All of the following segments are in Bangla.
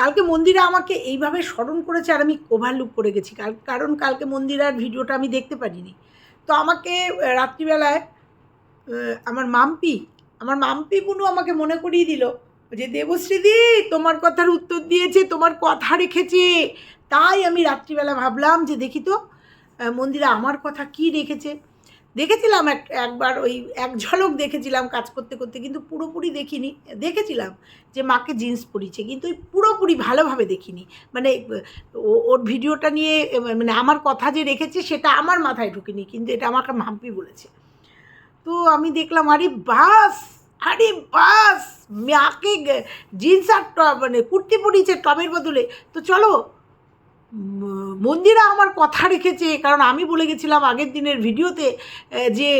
কালকে মন্দিরা আমাকে এইভাবে স্মরণ করেছে আর আমি ওভারলুক করে গেছি। কাল, কারণ কালকে মন্দিরার ভিডিওটা আমি দেখতে পারিনি। তো আমাকে রাত্রিবেলায় আমার মাম্পি আমার মাম্পি বুনু আমাকে মনে করিয়ে দিল যে, দেবশ্রীদি, তোমার কথার উত্তর দিয়েছে, তোমার কথা রেখেছে। তাই আমি রাত্রিবেলা ভাবলাম যে, দেখি তো মন্দিরা আমার কথা কি রেখেছে? দেখেছিলাম এক, একবার ওই এক ঝলক দেখেছিলাম কাজ করতে করতে, কিন্তু পুরোপুরি দেখিনি। দেখেছিলাম যে মাকে জিন্স পরিয়েছে, কিন্তু ওই পুরোপুরি ভালোভাবে দেখিনি। মানে ওর ভিডিওটা নিয়ে মানে আমার কথা যে রেখেছে সেটা আমার মাথায় ঢুকিনি, কিন্তু এটা আমাকে মাম্পি বলেছে। তো আমি দেখলাম, আরে বাস আরে বাস, মাকে জিন্স আর মানে কুর্তি পরিয়েছে টবের বদলে। তো চলো মন্দিরা আমার কথা রেখেছে, কারণ আমি বলে গেছিলাম আগের দিনের ভিডিওতে যে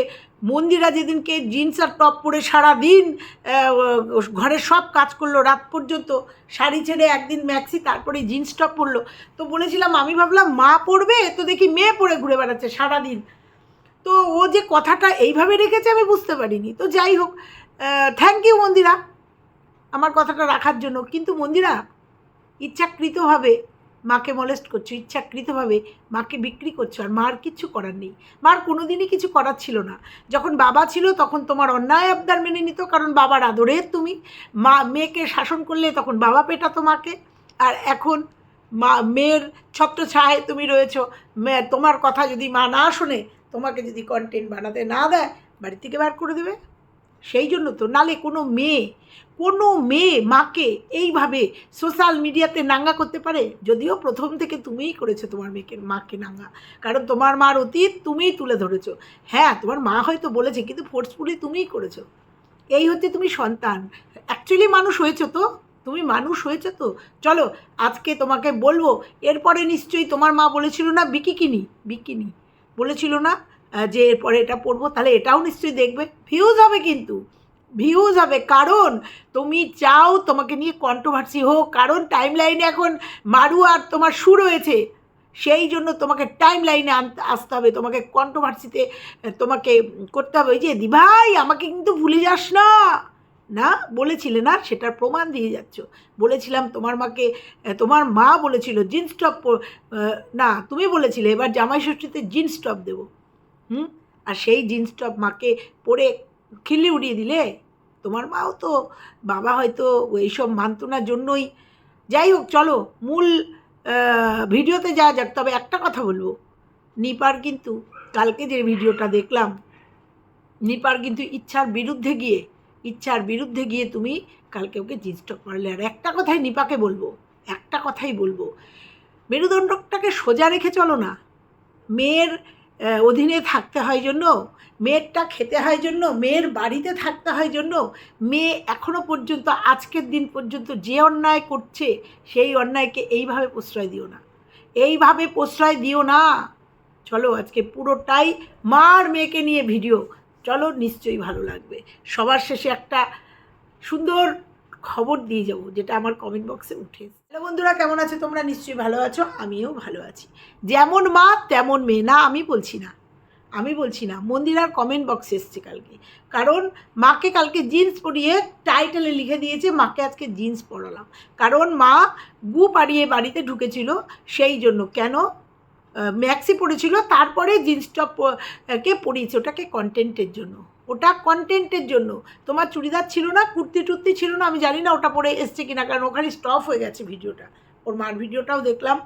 মন্দিরা যেদিনকে জিন্স আর টপ পরে সারা দিন ঘরের সব কাজ করল, রাত পর্যন্ত শাড়ি ছেড়ে একদিন ম্যাক্সি, তারপরে জিন্স টপ পরলো। তো বলেছিলাম, আমি ভাবলাম, মা পরবে? তো দেখি মেয়ে পরে ঘুরে বেড়াচ্ছে সারাদিন। তো ও যে কথাটা এইভাবে রেখেছে, আমি বুঝতে পারিনি। তো যাই হোক থ্যাংক ইউ মন্দিরা, আমার কথাটা রাখার জন্য। কিন্তু মন্দিরা, ইচ্ছাকৃতভাবে মাকে মলেস্ট করছ, ইচ্ছাকৃতভাবে মাকে বিক্রি করছ আর মার কিচ্ছু করার নেই। মার কোনো দিনই কিছু করার ছিল না। যখন বাবা ছিল তখন তোমার অন্যায় আবদার মেনে নিত, কারণ বাবার আদরের তুমি। মা, মেয়েকে শাসন করলে তখন বাবা পেটাতো মাকে। আর এখন মা, মেয়ের ছত্র ছায় তুমি রয়েছো। তোমার কথা যদি মা না শোনে, তোমাকে যদি কন্টেন্ট বানাতে না দেয়, বাড়ি থেকে বার করে দেবে। সেই জন্য তো নালে কোনো মেয়ে কোনো মেয়ে, মাকে এইভাবে সোশ্যাল মিডিয়াতে নাঙ্গা করতে পারে? যদিও প্রথম থেকে তুমিই করেছ তোমার মেয়েকে, মাকে নাঙ্গা। কারণ তোমার মার অতীত তুমিই তুলে ধরেছো। হ্যাঁ তোমার মা হয়তো বলেছে, কিন্তু ফোর্সফুলি তুমিই করেছ। এই হচ্ছে তুমি সন্তান। অ্যাকচুয়ালি মানুষ হয়েছো তো? তুমি মানুষ হয়েছে তো? চলো, আজকে তোমাকে বলব, এরপরে নিশ্চয়ই তোমার মা বলেছিল না বিকিকিনি বিকিনি বলেছিল না যে এরপরে এটা পড়ব তাহলে এটাও নিশ্চয়ই দেখবে। ভিউজ হবে কিন্তু। ভিউজ হবে। কারণ তুমি চাও তোমাকে নিয়ে কন্ট্রোভার্সি হোক, কারণ টাইম লাইনে এখন মারু আর তোমার সুর রয়েছে। সেই জন্য তোমাকে টাইম লাইনে আনতে, আসতে হবে। তোমাকে কন্ট্রোভার্সিতে তোমাকে করতে হবে। ওই যে দিভাই আমাকে কিন্তু ভুলে যাস না। না, বলেছিলে না? সেটার প্রমাণ দিয়ে যাচ্ছ। বলেছিলাম তোমার মাকে, তোমার মা বলেছিল, জিন্স টপ না, তুমি বলেছিলে, এবার জামাই ষষ্ঠীতে জিন্স টপ দেবো। হুম? আর সেই জিন্স টপ মাকে পরে খিল্লি উড়িয়ে দিলে? তোমার মাও তো, বাবা হয়তো এইসব মানত না জন্যই। যাই হোক, চলো, মূল ভিডিওতে যাওয়া যাক, তবে একটা কথা বলব। নিপার কিন্তু, কালকে যে ভিডিওটা দেখলাম, নিপার কিন্তু ইচ্ছার বিরুদ্ধে গিয়ে, ইচ্ছার বিরুদ্ধে গিয়ে তুমি কালকে ওকে জিন্স টপ মারলে আর একটা কথাই নিপাকে বলব, একটা কথাই বলব। মেরুদণ্ডটাকে সোজা রেখে চলো না। মেয়ের অধীনে থাকতে হয় জন্য মেয়েরটা খেতে হয় জন্য, মেয়ের বাড়িতে থাকতে হয় জন্য, মেয়ে এখনও পর্যন্ত, আজকের দিন পর্যন্ত যে অন্যায় করছে, সেই অন্যায়কে এইভাবে প্রশ্রয় দিও না। এইভাবে প্রশ্রয় দিও না। চলো আজকে পুরোটাই মার মেয়েকে নিয়ে ভিডিও। চলো নিশ্চয়ই ভালো লাগবে। সবার শেষে একটা সুন্দর খবর দিয়ে যাব, যেটা আমার কমেন্ট বক্সে উঠে হ্যালো বন্ধুরা, কেমন আছো? তোমরা নিশ্চয়ই ভালো আছো, আমিও ভালো আছি। যেমন মা, তেমন মেয়ে। না, আমি বলছি না। আমি বলছি না মন্দিরার কমেন্ট বক্সে এসছে কালকে। কারণ মাকে কালকে জিন্স পরিয়ে টাইটেলে লিখে দিয়েছে, মাকে আজকে জিন্স পরালাম। কারণ মা গু পাড়িয়ে বাড়িতে ঢুকেছিল, সেই জন্য। কেন? ম্যাক্সি পরেছিল, তারপরে জিন্স টপ কে পরিয়েছে? ওটাকে কন্টেন্টের জন্য। ওটা কন্টেন্টের জন্য। তোমার চুড়িদার ছিল না, কুর্তি টুর্তি ছিল না, আমি জানি না ওটা পরে এসছে কিনা, কারণ ওখানে স্টপ হয়ে গেছে ভিডিওটা। ওর মার ভিডিওটাও দেখলাম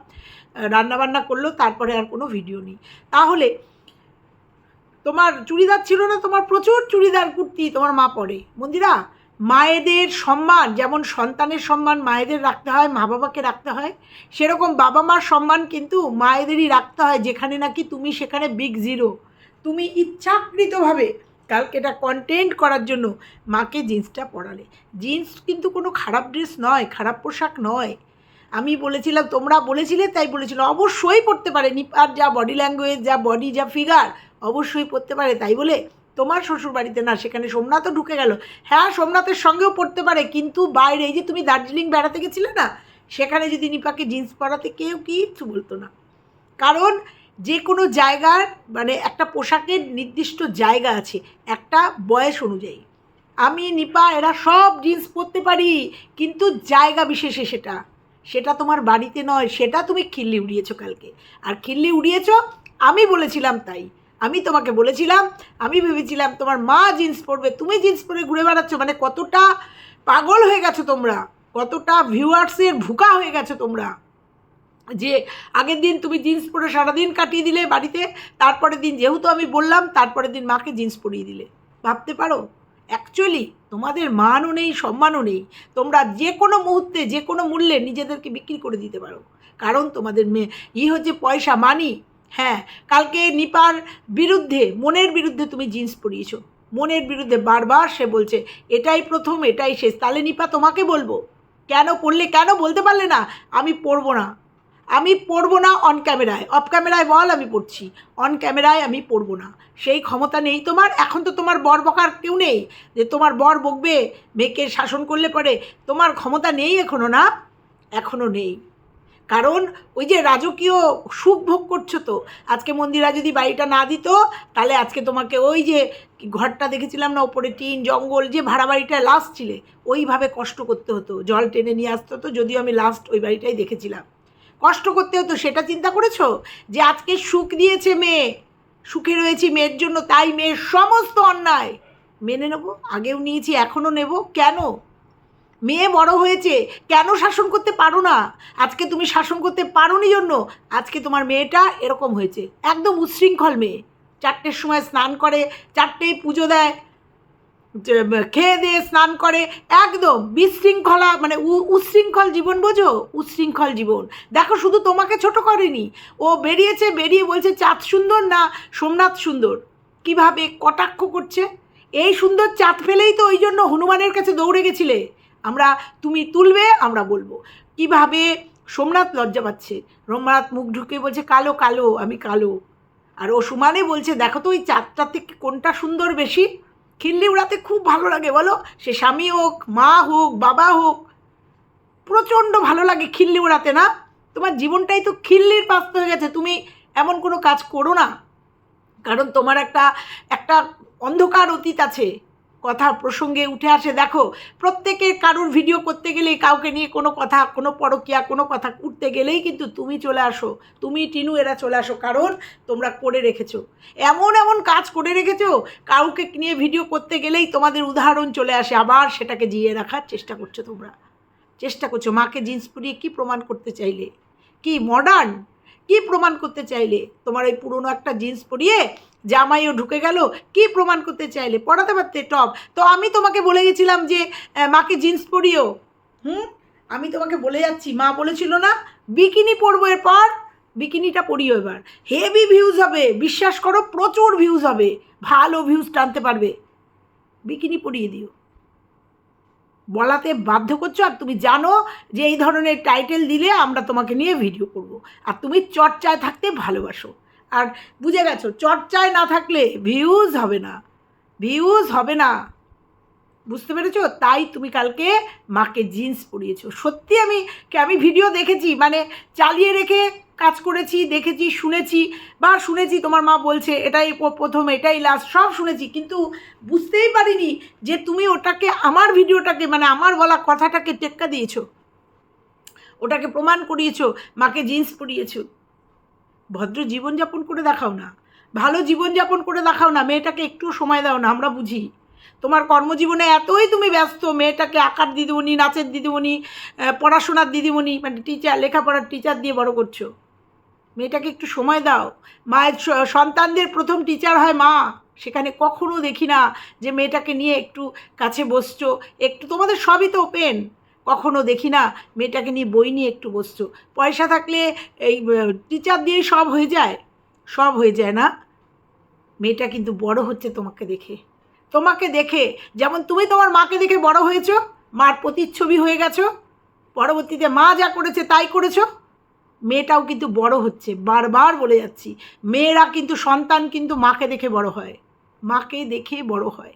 রান্নাবান্না করল, তারপরে আর কোনো ভিডিও নেই। তাহলে তোমার চুড়িদার ছিল না, তোমার প্রচুর চুড়িদার কুর্তি তোমার মা পরে। মন্দিরা, মায়েদের সম্মান, যেমন সন্তানের সম্মান মায়েদের রাখতে হয়, মা বাবাকে রাখতে হয়, সেরকম বাবা মার সম্মান কিন্তু মায়েদেরই রাখতে হয়, যেখানে নাকি তুমি সেখানে বিগ জিরো তুমি ইচ্ছাকৃতভাবে কালকে এটা কন্টেন্ট করার জন্য মাকে জিন্সটা পরালে। জিন্স কিন্তু কোনো খারাপ ড্রেস নয়, খারাপ পোশাক নয়। আমি বলেছিলাম, তোমরা বলেছিলে, তাই বলেছিল। অবশ্যই পড়তে পারে। নিপার যা বডি ল্যাঙ্গুয়েজ যা বডি যা ফিগার অবশ্যই পড়তে পারে। তাই বলে তোমার শ্বশুর বাড়িতে না, সেখানে সোমনাথও ঢুকে গেল। হ্যাঁ সোমনাথের সঙ্গেও পড়তে পারে, কিন্তু বাইরে এই যে তুমি দার্জিলিং বেড়াতে গেছিলে না, সেখানে যদি নিপাকে জিন্স পরাতে কেউ কিচ্ছু বলতো না। কারণ যে কোনো জায়গার মানে একটা পোশাকের নির্দিষ্ট জায়গা আছে, একটা বয়স অনুযায়ী। আমি, নিপা, এরা সব জিন্স পরতে পারি, কিন্তু জায়গা বিশেষে সেটা। সেটা তোমার বাড়িতে নয়, সেটা তুমি খিল্লি উড়িয়েছো কালকে। আর খিল্লি উড়িয়েছো, আমি বলেছিলাম তাই। আমি তোমাকে বলেছিলাম, আমি ভেবেছিলাম তোমার মা জিন্স পরবে, তুমি জিন্স পরে ঘুরে বেড়াচ্ছ মানে কতটা পাগল হয়ে গেছো তোমরা, কতটা ভিউয়ার্সের ভুকা হয়ে গেছো তোমরা। যে আগের দিন তুমি জিন্স পরে সারাদিন কাটিয়ে দিলে বাড়িতে, তারপরের দিন যেহেতু আমি বললাম, তারপরের দিন মাকে জিন্স পরিয়ে দিলে। ভাবতে পারো? অ্যাকচুয়ালি তোমাদের মানও নেই, সম্মানও নেই। তোমরা যে কোনো মুহূর্তে, যে কোনো মূল্যে নিজেদেরকে বিক্রি করে দিতে পারো। কারণ তোমাদের মেয়ে, ই হচ্ছে পয়সা মানি হ্যাঁ কালকে নিপার বিরুদ্ধে, মনের বিরুদ্ধে তুমি জিন্স পরিয়েছো। মনের বিরুদ্ধে বারবার সে বলছে, এটাই প্রথম, এটাই শেষ। তাহলে নিপা তোমাকে বলব? কেন পড়লে কেন বলতে পারলে না? আমি পড়ব না। আমি পড়ব না অন ক্যামেরায় অফ ক্যামেরায় বল, আমি পড়ছি। অন ক্যামেরায় আমি পড়ব না। সেই ক্ষমতা নেই তোমার। এখন তো তোমার বর বকার কেউ নেই। যে তোমার বর বকবে, মেয়েকে শাসন করলে পরে তোমার ক্ষমতা নেই এখনও না? এখনও নেই। কারণ ওই যে রাজকীয় সুখ ভোগ করছ তো, আজকে মন্দিরা যদি বাড়িটা না দিত, তাহলে আজকে তোমাকে ওই যে ঘরটা দেখেছিলাম না, ওপরে টিন, জঙ্গল, যে ভাড়া বাড়িটায় লাস্ট ছিলে, ওইভাবে কষ্ট করতে হতো, জল টেনে নিয়ে আসতে হতো, যদিও আমি লাস্ট ওই বাড়িটাই দেখেছিলাম। কষ্ট করতে হতো, সেটা চিন্তা করেছ? যে আজকে সুখ দিয়েছে মেয়ে, সুখে রয়েছি মেয়ের জন্য, তাই মেয়ের সমস্ত অন্যায় মেনে নেব, আগেও নিয়েছি, এখনও নেব, কেন? মেয়ে বড় হয়েছে, কেন শাসন করতে পারো না? আজকে তুমি শাসন করতে পারো নি জন্য আজকে তোমার মেয়েটা এরকম হয়েছে। একদম উচ্ছৃঙ্খল মেয়ে। চারটের সময় স্নান করে, চারটেই পুজো দেয় খেয়ে দিয়ে স্নান করে, একদম বিশৃঙ্খলা মানে উ- উচ্ছৃঙ্খল জীবন বোঝো? উচ্ছৃঙ্খল জীবন। দেখো শুধু তোমাকে ছোট করেনি। ও বেরিয়েছে, বেরিয়ে বলছে, চাঁদ সুন্দর না সোমনাথ সুন্দর? কীভাবে কটাক্ষ করছে? এই সুন্দর চাঁদ ফেলেই তো ওই জন্য হনুমানের কাছে দৌড়ে গেছিলে। আমরা তুমি তুলবে, আমরা বলব। কীভাবে সোমনাথ লজ্জা পাচ্ছে? সোমনাথ মুখ ঢুকে বলছে, কালো কালো, আমি কালো। আর ও সুমানে বলছে, দেখো তো ওই চাঁদটা থেকে কোনটা সুন্দর বেশি? খিল্লি উড়াতে খুব ভালো লাগে, বলো। সে স্বামী হোক, মা হোক, বাবা হোক, প্রচণ্ড ভালো লাগে খিল্লি উড়াতে, না? তোমার জীবনটাই তো খিল্লির পাস্ত হয়ে গেছে, তুমি এমন কোনো কাজ করো না। কারণ তোমার একটা একটা অন্ধকার অতীত আছে। কথা প্রসঙ্গে উঠে আসে। দেখো, প্রত্যেকের কারোর ভিডিও করতে গেলেই কাউকে নিয়ে কোনো কথা, কোনো পরকিয়া, কোনো কথা উঠতে গেলেই কিন্তু তুমি চলে আসো। তুমি টিনু, এরা চলে আসো। কারণ তোমরা করে রেখেছো। এমন এমন কাজ করে রেখেছো, কাউকে নিয়ে ভিডিও করতে গেলেই তোমাদের উদাহরণ চলে আসে। আবার সেটাকে জিয়ে রাখার চেষ্টা করছ তোমরা। চেষ্টা করছ মাকে জিন্স পরিয়ে কী প্রমাণ করতে চাইলে? কি মডার্ন কি প্রমাণ করতে চাইলে? তোমার এই পুরনো একটা জিন্স পরিয়ে জামাইও ঢুকে গেল, কি প্রমাণ করতে চাইলে? পড়াতে পারতে, টপ। তো আমি তোমাকে বলে গেছিলাম যে মাকে জিন্স পরিও। হুম? আমি তোমাকে বলে যাচ্ছি। মা বলেছিল না, বিকিনি পরবো এরপর, বিকিনিটা পরিও এবার। হেভি ভিউজ হবে, বিশ্বাস করো, প্রচুর ভিউজ হবে। ভালো ভিউজ টানতে পারবে। বিকিনি পরিয়ে দিও। বলাতে বাধ্য করছ, আর তুমি জানো যে এই ধরনের টাইটেল দিলে আমরা তোমাকে নিয়ে ভিডিও করব। আর তুমি চর্চায় থাকতে ভালোবাসো। আর বুঝে গেছো, চর্চায় না থাকলে ভিউজ হবে না। ভিউজ হবে না। বুঝতে পেরেছ? তাই তুমি কালকে মাকে জিন্স পরিয়েছো। সত্যি আমি কি, আমি ভিডিও দেখেছি মানে চালিয়ে রেখে কাজ করেছি, দেখেছি, শুনেছি, বা শুনেছি তোমার মা বলছে, এটাই প্রথম, এটাই লাস্ট সব শুনেছি, কিন্তু বুঝতেই পারিনি যে তুমি ওটাকে, আমার ভিডিওটাকে মানে আমার বলা কথাটাকে টেক্কা দিয়েছ। ওটাকে প্রমাণ করিয়েছো, মাকে জিন্স পরিয়েছো। ভদ্র জীবনযাপন করে দেখাও না। ভালো জীবনযাপন করে দেখাও না। মেয়েটাকে একটু সময় দাও না, আমরা বুঝি। তোমার কর্মজীবনে এতই তুমি ব্যস্ত, মেয়েটাকে আঁকার দিদিমণি, নাচের দিদিমণি পড়াশোনার দিদিমণি মানে টিচার লেখাপড়ার টিচার দিয়ে বড় করছ। মেয়েটাকে একটু সময় দাও। মায়ের সন্তানদের প্রথম টিচার হয় মা। সেখানে কখনো দেখি না যে মেয়েটাকে নিয়ে একটু কাছে বসছো। একটু তোমাদের সবই তো ওপেন কখনো দেখি না, মেয়েটাকে নিয়ে বই নিয়ে একটু বসছো। পয়সা থাকলে এই টিচার দিয়েই সব হয়ে যায়। সব হয়ে যায় না। মেয়েটা কিন্তু বড় হচ্ছে তোমাকে দেখে। তোমাকে দেখে, যেমন তুমি তোমার মাকে দেখে বড় হয়েছো, মার প্রতিচ্ছবি হয়ে গেছো, পরবর্তীতে মা যা করেছে তাই করেছ। মেয়েটাও কিন্তু বড় হচ্ছে, বারবার বলে যাচ্ছি, মেয়েরা কিন্তু সন্তান কিন্তু মাকে দেখে বড় হয়। মাকে দেখে বড় হয়।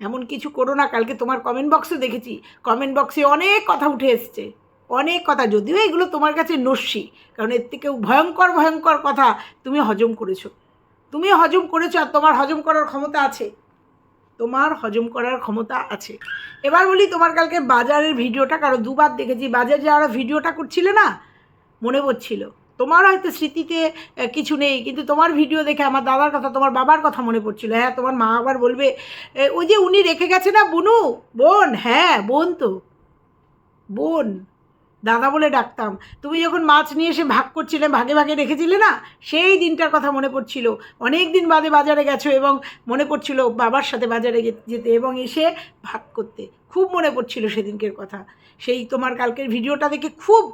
এমন কিছু করো না, কালকে তোমার কমেন্ট বক্সে দেখেছি। কমেন্ট বক্সে অনেক কথা উঠে এসছে। অনেক কথা, যদিও এগুলো তোমার কাছে নস্যি, কারণ এর থেকেও ভয়ঙ্কর ভয়ঙ্কর কথা তুমি হজম করেছ। তুমি হজম করেছ আর তোমার হজম করার ক্ষমতা আছে। তোমার হজম করার ক্ষমতা আছে। এবার বলি তোমার কালকে বাজারের ভিডিওটা কারও দুবার দেখেছি, বাজারে যারা ভিডিওটা করছিলে না? মনে পড়ছিল। তোমার হয়তো স্মৃতিতে কিছু নেই, কিন্তু তোমার ভিডিও দেখে আমার দাদার কথা, তোমার বাবার কথা মনে পড়ছিল। হ্যাঁ তোমার মা আবার বলবে ওই যে উনি রেখে গেছে না বুনু? বোন হ্যাঁ বোন তো। বোন। দাদা বলে ডাকতাম। তুমি যখন মাছ নিয়ে এসে ভাগ করছিলে, ভাগে ভাগে রেখেছিলে না, সেই দিনটার কথা মনে পড়ছিল। অনেক দিন বাদে বাজারে গেছো এবং মনে পড়ছিল বাবার সাথে বাজারে যেতে এবং এসে ভাগ করতে। খুব মনে পড়ছিল সেদিনকের কথা। সেই তোমার কালকের ভিডিওটা দেখে খুব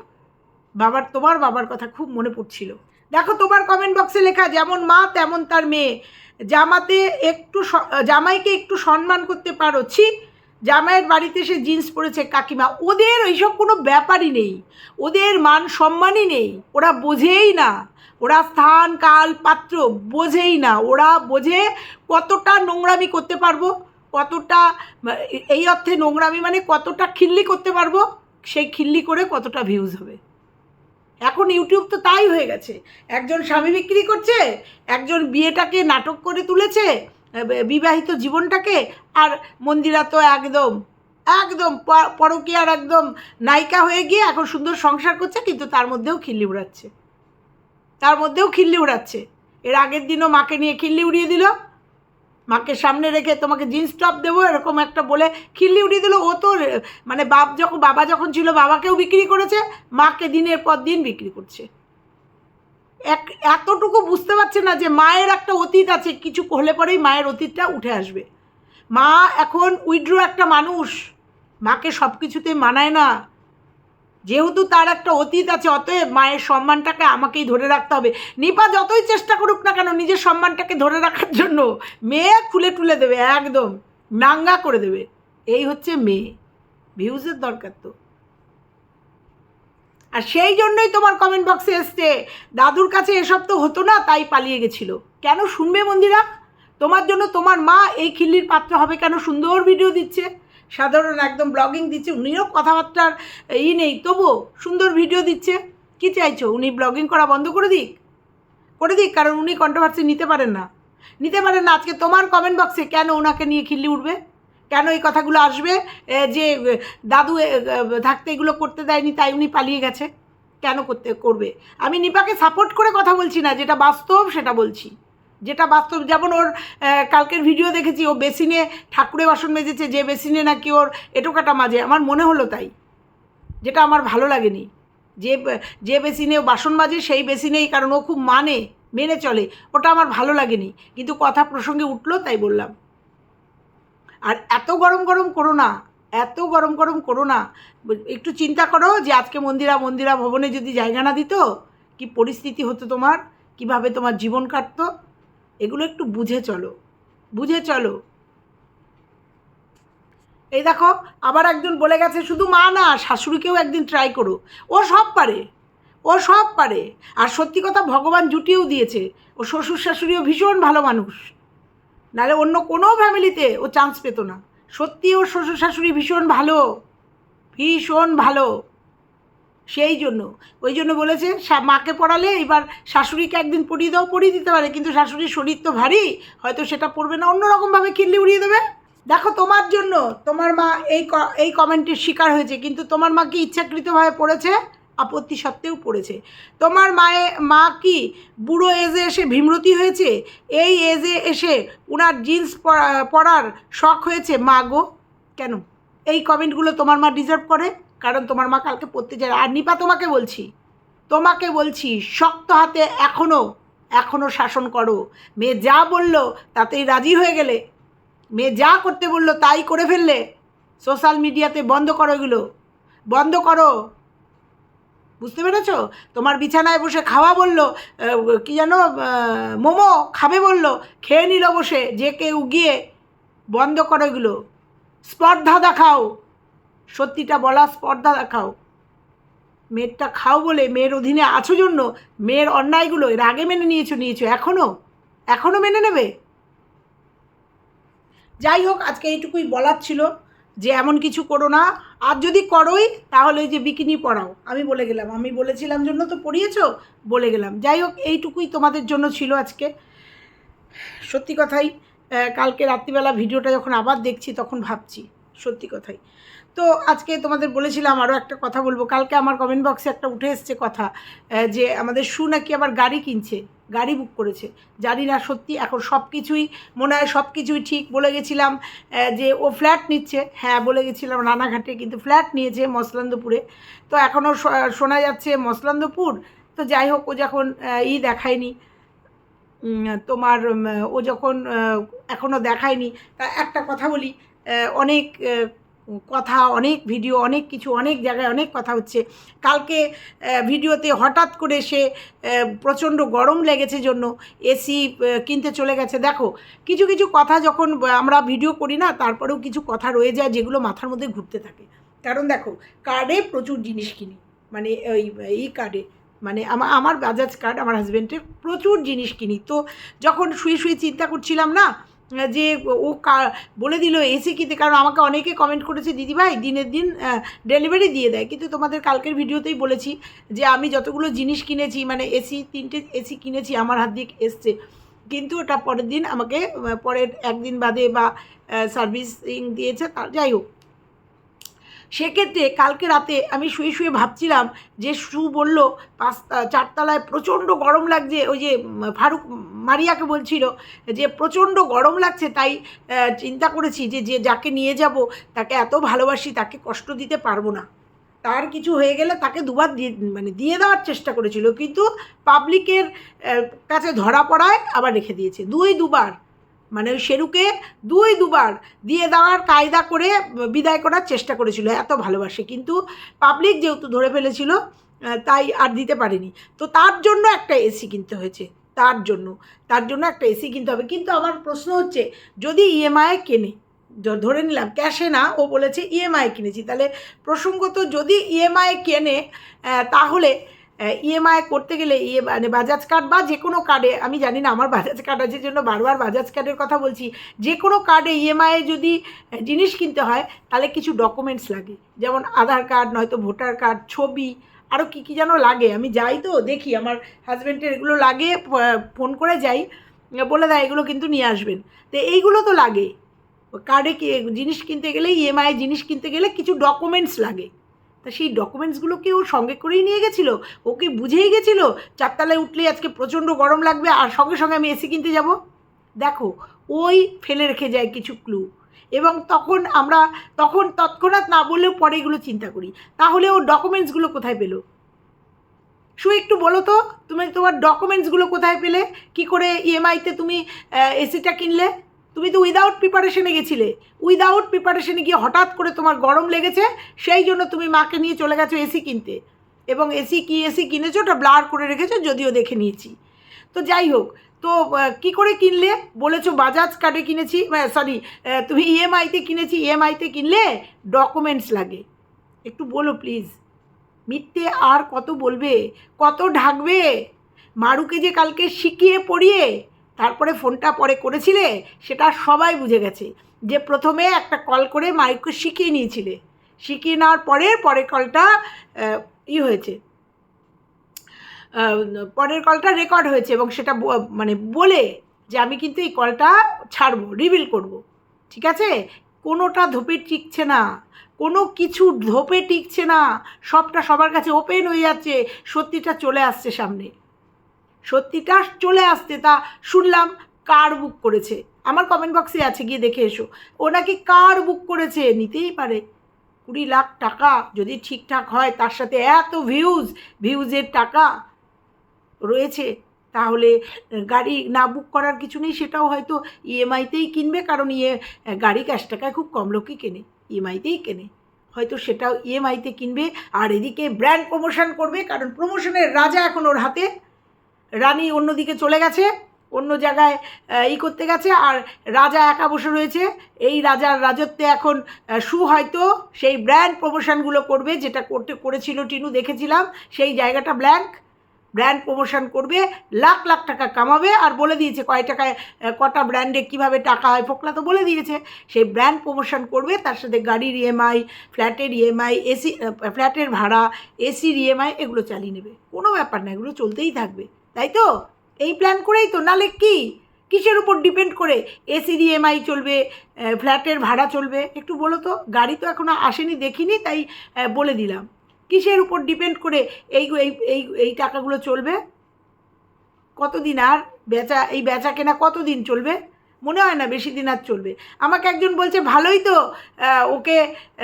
বাবার, তোমার বাবার কথা খুব মনে পড়ছিল। দেখো তোমার কমেন্ট বক্সে লেখা, যেমন মা, তেমন তার মেয়ে। জামাতে একটু জামাইকে একটু সম্মান করতে পারো। ছি, জামাইয়ের বাড়িতে সে জিন্স পরেছে, কাকিমা। ওদের ওইসব কোনো ব্যাপারই নেই। ওদের মান সম্মানই নেই। ওরা বোঝেই না। ওরা স্থান, কাল, পাত্র বোঝেই না। ওরা বোঝে কতটা নোংরামি করতে পারব, কতটা এই অর্থে নোংরামি মানে কতটা খিল্লি করতে পারব, সেই খিল্লি করে কতটা ভিউজ হবে। এখন ইউটিউব তো তাই হয়ে গেছে। একজন স্বামী বিক্রি করছে, একজন বিয়েটাকে নাটক করে তুলেছে বিবাহিত জীবনটাকে, আর মন্দিরা তো একদম একদম পরকীয়ার একদম নায়িকা হয়ে গিয়ে এখন সুন্দর সংসার করছে, কিন্তু তার মধ্যেও খিল্লি উড়াচ্ছে। তার মধ্যেও খিল্লি উড়াচ্ছে। এর আগের দিনও মাকে নিয়ে খিল্লি উড়িয়ে দিল। মাকে সামনে রেখে তোমাকে জিন্স টপ দেবো, এরকম একটা বলে খিল্লি উড়িয়ে দিল। ও তো মানে বাপ যখন, বাবা যখন ছিল, বাবাকেও বিক্রি করেছে, মাকে দিনের পর দিন বিক্রি করছে। এক, এতটুকু বুঝতে পারছে না যে মায়ের একটা অতীত আছে, কিছু হলে পরেই মায়ের অতীতটা উঠে আসবে। মা এখন উইড্রো একটা মানুষ, মাকে সব কিছুতে মানায় না। যেহেতু তার একটা অতীত আছে, অতএব মায়ের সম্মানটাকে আমাকেই ধরে রাখতে হবে। নিপা যতই চেষ্টা করুক না কেন, নিজের সম্মানটাকে ধরে রাখার জন্য মেয়ে খুলে টুলে দেবে, একদম নাঙ্গা করে দেবে। এই হচ্ছে মেয়ে। ভিউজের দরকার তো। আর সেই জন্যই তোমার কমেন্ট বক্সে এসছে, দাদুর কাছে এসব তো হতো না, তাই পালিয়ে গেছিল। কেন শুনবে মন্দিরা? তোমার জন্য তোমার মা এই খিল্লির পাত্র হবে কেন? সুন্দর ভিডিও দিচ্ছে। সাধারণ একদম ব্লগিং দিচ্ছে, উনিও কথাবার্তার ই নেই, তবুও সুন্দর ভিডিও দিচ্ছে। কি চাইছো? উনি ব্লগিং করা বন্ধ করে দিক? করে দিক, কারণ উনি কন্ট্রোভার্সি নিতে পারেন না। নিতে পারেন না, আজকে তোমার কমেন্ট বক্সে কেন ওনাকে নিয়ে খিল্লি উঠবে? কেন এই কথাগুলো আসবে? যে দাদু থাকতে এগুলো করতে দেয়নি, তাই উনি পালিয়ে গেছে। কেন করতে, করবে? আমি নিপাকে সাপোর্ট করে কথা বলছি না, যেটা বাস্তব সেটা বলছি। যেটা বাস্তব, যেমন ওর কালকের ভিডিও দেখেছি, ও বেসিনে ঠাকুরে বাসন মেজেছে, যে বেসিনে নাকি ওর এটোকাটা মাঝে। আমার মনে হলো তাই। যেটা আমার ভালো লাগেনি। যে যে বেসিনে বাসন মাজে, সেই বেসিনেই, কারণ ও খুব মানে মেনে চলে। ওটা আমার ভালো লাগেনি। কিন্তু কথা প্রসঙ্গে উঠল, তাই বললাম। আর এত গরম গরম করো না, এত গরম গরম করো না। একটু চিন্তা করো যে আজকে মন্দিরা মন্দিরা ভবনে যদি জায়গা না দিত, কি পরিস্থিতি হতো তোমার? কীভাবে তোমার জীবন কাটতো? এগুলো একটু বুঝে চলো। বুঝে চলো। এই দেখো, আবার একজন বলে গেছে, শুধু মা না, শাশুড়িকেও একদিন ট্রাই করো। ও সব পারে। ও সব পারে। আর সত্যি কথা, ভগবান জুটিয়েও দিয়েছে। ও শ্বশুর শাশুড়িও ভীষণ ভালো মানুষ। নাহলে অন্য কোনো ফ্যামিলিতে ও চান্স পেতো না। সত্যি ওর শ্বশুর শাশুড়ি ভীষণ ভালো। ভীষণ ভালো। সেই জন্য। ওই জন্য বলেছে মাকে পড়ালে এবার শাশুড়িকে একদিন পড়িয়ে দাও, পড়িয়ে দিতে পারে, কিন্তু শাশুড়ির শরীর তো ভারী, হয়তো সেটা পড়বে না, অন্যরকমভাবে কিল্লি উড়িয়ে দেবে। দেখো তোমার জন্য, তোমার মা এই এই কমেন্টের শিকার হয়েছে, কিন্তু তোমার মা কি ইচ্ছাকৃতভাবে পড়েছে? আপত্তি সত্ত্বেও পড়েছে। তোমার মায়ে, মা কি বুড়ো এজে এসে ভীমরতি হয়েছে? এই এজে এসে উনার জিন্স পরা- পরার শখ হয়েছে? মা গো, কেন? এই কমেন্টগুলো তোমার মা ডিজার্ভ করে? কারণ তোমার মা কালকে পড়তে যায়। আর নিপা তোমাকে বলছি তোমাকে বলছি, শক্ত হাতে এখনও এখনও শাসন করো। মেয়ে যা বলল তাতেই রাজি হয়ে গেলে। মেয়ে যা করতে বলল তাই করে ফেললে। সোশ্যাল মিডিয়াতে বন্ধ করো এগুলো। বন্ধ করো। বুঝতে পেরেছ? তোমার বিছানায় বসে খাওয়া বলল কি যেন মোমো খাবে বলল, খেয়ে নিল বসে, যে কেউ গিয়ে বন্ধ করো এগুলো। স্পর্ধা দেখাও। সত্যিটা বলা স্পর্ধা দেখাও। মেয়েরটা খাও বলে মেয়ের অধীনে আছো জন্য মেয়ের অন্যায়গুলো এর আগে মেনে নিয়েছো নিয়েছো। এখনও এখনও মেনে নেবে? যাই হোক, আজকে এইটুকুই বলার ছিল যে এমন কিছু করো না। আর যদি করোই, তাহলে ওই যে বিকিনি পড়াও আমি বলে গেলাম। আমি বলেছিলাম জন্য তো পড়িয়েছো বলে গেলাম। যাই হোক, এইটুকুই তোমাদের জন্য ছিল আজকে। সত্যি কথাই কালকে রাত্রিবেলা ভিডিওটা যখন আবার দেখছি, তখন ভাবছি, সত্যি কথাই। তো আজকে তোমাদের বলেছিলাম আরও একটা কথা বলব। কালকে আমার কমেন্ট বক্সে একটা উঠে এসছে কথা যে আমাদের শু নাকি আবার গাড়ি কিনছে, গাড়ি বুক করেছে। জানি না সত্যি, এখন সব কিছুই মনে হয় সব কিছুই ঠিক। বলে গেছিলাম যে ও ফ্ল্যাট নিচ্ছে। হ্যাঁ বলে গেছিলাম রানাঘাটে, কিন্তু ফ্ল্যাট নিয়েছে মসলান্দপুরে। তো এখনও শোনা যাচ্ছে মসলান্দপুর। তো যাই হোক, ও যখন ই দেখায়নি তোমার ও যখন এখনও দেখায়নি, তা একটা কথা বলি অনেক কথা, অনেক ভিডিও অনেক কিছু, অনেক জায়গায় অনেক কথা হচ্ছে। কালকে ভিডিওতে হঠাৎ করে সে প্রচণ্ড গরম লেগেছে জন্য এসি কিনতে চলে গেছে। দেখো, কিছু কিছু কথা যখন আমরা ভিডিও করি না, তারপরেও কিছু কথা রয়ে যায় যেগুলো মাথার মধ্যে ঘুরতে থাকে। কারণ দেখো কার্ডে প্রচুর জিনিস কিনি। মানে ওই, এই কার্ডে মানে আমার আমার বাজাজ কার্ড আমার হাজব্যান্ডের প্রচুর জিনিস কিনি। তো যখন শুয়ে শুয়ে চিন্তা করছিলাম না যে ও বলে দিল এসে কিনতে কারণ আমাকে অনেকে কমেন্ট করেছে, দিদিভাই, দিনের দিন ডেলিভারি দিয়ে দেয়। কিন্তু তোমাদের কালকের ভিডিওতেই বলেছি যে আমি যতগুলো জিনিস কিনেছি মানে এসি, তিনটে এসি কিনেছি, আমার হাত দিয়ে এসছে। কিন্তু ওটা পরের দিন আমাকে পরের একদিন বাদে বা সার্ভিসিং দিয়েছে তার যাই হোক। সেক্ষেত্রে কালকে রাতে আমি শুয়ে শুয়ে ভাবছিলাম যে শু বলল পাঁচ চারতলায় প্রচণ্ড গরম লাগছে, ওই যে ফারুক মারিয়াকে বলছিল যে প্রচণ্ড গরম লাগছে, তাই চিন্তা করেছি যে যে যাকে নিয়ে যাব, তাকে এত ভালোবাসি, তাকে কষ্ট দিতে পারব না। তার কিছু হয়ে গেলে তাকে দুবার দিয়ে মানে দিয়ে দেওয়ার চেষ্টা করেছিল, কিন্তু পাবলিকের কাছে ধরা পড়ায় আবার রেখে দিয়েছে। দুই, দুবার। মানে ওই শেরুকে দুই, দুবার দিয়ে দেওয়ার কায়দা করে বিদায় করার চেষ্টা করেছিল, এত ভালোবাসে। কিন্তু পাবলিক যেহেতু ধরে ফেলেছিল তাই আর দিতে পারেনি। তো তার জন্য একটা এসি কিনতে হয়েছে, তার জন্য। তার জন্য একটা এসি কিনতে হবে। কিন্তু আমার প্রশ্ন হচ্ছে, যদি ইএমআই কেনে ধরে নিলাম ক্যাশে না, ও বলেছে ইএমআই কিনেছি, তাহলে প্রসঙ্গত যদি ইএমআই কেনে তাহলে ইএমআই করতে গেলে ইয়ে মানে বাজাজ কার্ড বা যে কোনো কার্ডে আমি জানি না আমার বাজাজ কার্ড আছে জন্য বারবার বাজাজ কার্ডের কথা বলছি, যে কোনো কার্ডে ইএমআইয়ে যদি জিনিস কিনতে হয়, তাহলে কিছু ডকুমেন্টস লাগে। যেমন আধার কার্ড, নয়তো ভোটার কার্ড, ছবি আরও কী কী যেন লাগে। আমি যাই তো, দেখি, আমার হাজব্যান্ডের এগুলো লাগে ফোন করে যাই বলে দেয়, এগুলো কিন্তু নিয়ে আসবেন। তো এইগুলো তো লাগে। কার্ডে কি, জিনিস কিনতে গেলে ইএমআই জিনিস কিনতে গেলে কিছু ডকুমেন্টস লাগে। তা সেই ডকুমেন্টসগুলোকে ও সঙ্গে করেই নিয়ে গেছিল? ওকে বুঝেই গেছিল? চারতলায় উঠলে আজকে প্রচণ্ড গরম লাগবে আর সঙ্গে সঙ্গে আমি এসি কিনতে যাব? দেখো, ওই ফেলে রেখে যায় কিছু ক্লু এবং তখন আমরা, তখন তৎক্ষণাৎ না বললেও পরে এগুলো চিন্তা করি। তাহলে ও ডকুমেন্টসগুলো কোথায় পেল? শু একটু বলো তো, তুমি তোমার ডকুমেন্টসগুলো কোথায় পেলে? কি করে ইএমআইতে তুমি এসিটা কিনলে? তুমি তো উইদাউট প্রিপারেশনে গেছিলে। উইদাউট প্রিপারেশনে গিয়ে হঠাৎ করে তোমার গরম লেগেছে, সেই জন্য তুমি মাকে নিয়ে চলে গেছো এসি কিনতে। এবং এসি কি এসি কিনেছো, ওটা ব্লার করে রেখেছো, যদিও দেখে নিয়েছি। তো যাই হোক, তো কি করে কিনলে? বলেছ বাজাজ কার্ডে কিনেছি সরি তুমি ইএমআইতে কিনেছি ইএমআইতে কিনলে ডকুমেন্টস লাগে। একটু বলো প্লিজ মিথ্যে আর কত বলবে? কত ঢাকবে? মারুকে যে কালকে শিখিয়ে পড়িয়ে তারপরে ফোনটা পরে করেছিলে, সেটা সবাই বুঝে গেছে। যে প্রথমে একটা কল করে মাইককে শিখিয়ে নিয়েছিলে। শিখিয়ে নেওয়ার পরে পরের কলটা ই হয়েছে। পরের কলটা রেকর্ড হয়েছে এবং সেটা মানে বলে যে আমি কিন্তু এই কলটা ছাড়বো, রিভিল করব। ঠিক আছে? কোনোটা ধোপে টিকছে না, কোনো কিছু ধোপে টিকছে না, সবটা সবার কাছে ওপেন হয়ে যাচ্ছে, সত্যিটা চলে আসছে সামনে। সত্যিটা চলে আসতে তা শুনলাম কার বুক করেছে। আমার কমেন্ট বক্সে আছে, গিয়ে দেখে এসো। ও নাকি কার বুক করেছে? নিতেই পারে। কুড়ি লাখ টাকা যদি ঠিকঠাক হয়, তার সাথে এত ভিউজ ভিউজের টাকা রয়েছে, তাহলে গাড়ি না বুক করার কিছু নেই, সেটাও হয়তো ইএমআইতেই কিনবে, কারণ ইয়ে গাড়ি ক্যাশ টাকায় খুব কম লোকই কেনে ইএমআইতেই কেনে। হয়তো সেটাও ইএমআইতে কিনবে, আর এদিকে ব্র্যান্ড প্রমোশন করবে, কারণ প্রমোশনের রাজা এখন ওর হাতে। রানী অন্যদিকে চলে গেছে, অন্য জায়গায় ই করতে গেছে, আর রাজা একা বসে রয়েছে। এই রাজার রাজত্বে এখন সু হয়তো, সেই ব্র্যান্ড প্রমোশনগুলো করবে, যেটা করতে করেছিল টিনু, দেখেছিলাম, সেই জায়গাটা ব্ল্যাঙ্ক ব্র্যান্ড প্রমোশন করবে, লাখ লাখ টাকা কামাবে, আর বলে দিয়েছে কয় টাকায় কটা ব্র্যান্ডে কীভাবে টাকা হয়, ফোকলা তো বলে দিয়েছে। সেই ব্র্যান্ড প্রমোশন করবে, তার সাথে গাড়ির ইএমআই ফ্ল্যাটের ইএমআই এসি ফ্ল্যাটের ভাড়া এসির ইএমআই এগুলো চালিয়ে নেবে। কোনো ব্যাপার না, এগুলো চলতেই থাকবে। তাই তো? এই প্ল্যান করেই তো, নালে কি? কিসের উপর ডিপেন্ড করে? এসির ইএমআই চলবে ফ্ল্যাটের ভাড়া চলবে? একটু বলো তো, গাড়ি তো এখনও আসেনি, দেখিনি, তাই বলে দিলাম। কিসের উপর ডিপেন্ড করে এই এই এই এই টাকাগুলো চলবে? কতদিন আর বেচা, এই বেচা কেনা কতদিন চলবে? মনে হয় না বেশি দিন আর চলবে। আমাকে একজন বলছে, ভালোই তো ওকে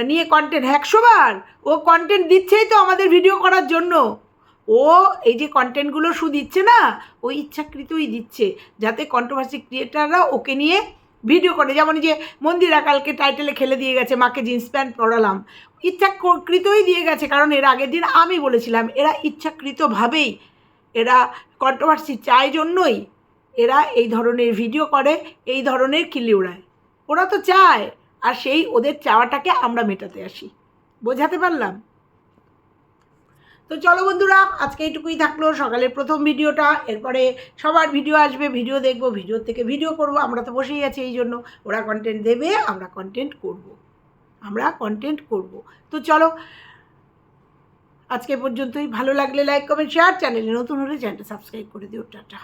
নিয়ে কন্টেন্ট একশোবার ও কন্টেন্ট দিচ্ছেই তো আমাদের ভিডিও করার জন্য। ও এই যে কন্টেন্টগুলো শু দিচ্ছে না, ও ইচ্ছাকৃতই দিচ্ছে, যাতে কন্ট্রোভার্সি ক্রিয়েটাররা ওকে নিয়ে ভিডিও করে। যেমন যে মন্দিরা কালকে টাইটেলে খেলে দিয়ে গেছে, মাকে জিন্স প্যান্ট পরালাম। ইচ্ছাকৃতই দিয়ে গেছে, কারণ এর আগের দিন আমি বলেছিলাম, এরা ইচ্ছাকৃতভাবেই, এরা কন্ট্রোভার্সি চায় জন্যই, এরা এই ধরনের ভিডিও করে, এই ধরনের কিলি ওড়ায় ওরা তো চায়, আর সেই ওদের চাওয়াটাকে আমরা মেটাতে আসি। বোঝাতে পারলাম? তো চলো বন্ধুরা, আজকে এইটুকুই থাকল। সকালের প্রথম ভিডিওটা, এরপরে সবার ভিডিও আসবে, ভিডিও দেখব ভিডিও থেকে ভিডিও করব। আমরা তো বসেই আছি এই জন্য। ওরা কন্টেন্ট দেবে, আমরা কন্টেন্ট করব। আমরা কন্টেন্ট করব। তো চলো, আজকে পর্যন্তই। ভালো লাগলে লাইক কমেন্ট শেয়ার চ্যানেলে নতুন হলে চ্যানেলটা সাবস্ক্রাইব করে দিও। টাটা।